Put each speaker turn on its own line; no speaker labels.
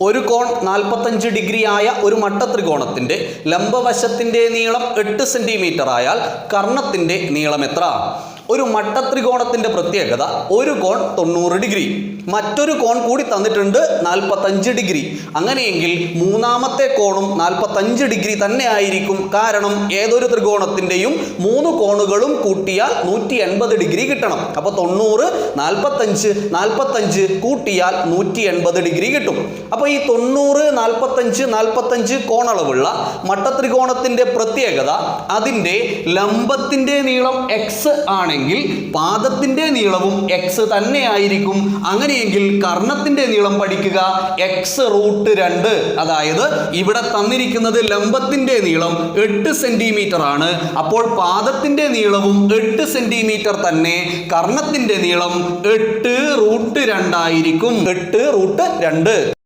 ഒരു കോൺ നാൽപ്പത്തഞ്ച് ഡിഗ്രി ആയ ഒരു മട്ടത്രികോണത്തിന്റെ ലംബവശത്തിന്റെ നീളം എട്ട് സെന്റിമീറ്റർ ആയാൽ കർണത്തിന്റെ നീളം എത്ര? ഒരു മട്ടത്രികോണത്തിന്റെ പ്രത്യേകത ഒരു കോൺ തൊണ്ണൂറ് ഡിഗ്രി. മറ്റൊരു കോൺ കൂടി തന്നിട്ടുണ്ട് നാൽപ്പത്തഞ്ച് ഡിഗ്രി. അങ്ങനെയെങ്കിൽ മൂന്നാമത്തെ കോണും നാൽപ്പത്തഞ്ച് ഡിഗ്രി തന്നെ ആയിരിക്കും. കാരണം ഏതൊരു ത്രികോണത്തിന്റെയും മൂന്ന് കോണുകളും കൂട്ടിയാൽ നൂറ്റി എൺപത് ഡിഗ്രി കിട്ടണം. അപ്പോൾ തൊണ്ണൂറ് നാൽപ്പത്തഞ്ച് നാൽപ്പത്തഞ്ച് കൂട്ടിയാൽ നൂറ്റി എൺപത് ഡിഗ്രി കിട്ടും. അപ്പോൾ ഈ തൊണ്ണൂറ് നാൽപ്പത്തഞ്ച് നാൽപ്പത്തഞ്ച് കോണളവുള്ള മട്ടത്രികോണത്തിന്റെ പ്രത്യേകത അതിന്റെ ലംബത്തിന്റെ നീളം എക്സ് ആണെങ്കിൽ പാദത്തിന്റെ നീളവും എക്സ് തന്നെ ആയിരിക്കും അങ്ങനെയെങ്കിൽ കർണത്തിന്റെ നീളം പഠിക്കുക. എക്സ് റൂട്ട് രണ്ട്. അതായത് ഇവിടെ തന്നിരിക്കുന്നത് ലംബത്തിന്റെ നീളം എട്ട് സെന്റിമീറ്റർ ആണ്. അപ്പോൾ പാദത്തിന്റെ നീളവും എട്ട് സെന്റിമീറ്റർ തന്നെ കർണത്തിന്റെ നീളം എട്ട് റൂട്ട് രണ്ടായിരിക്കും എട്ട് റൂട്ട് രണ്ട്.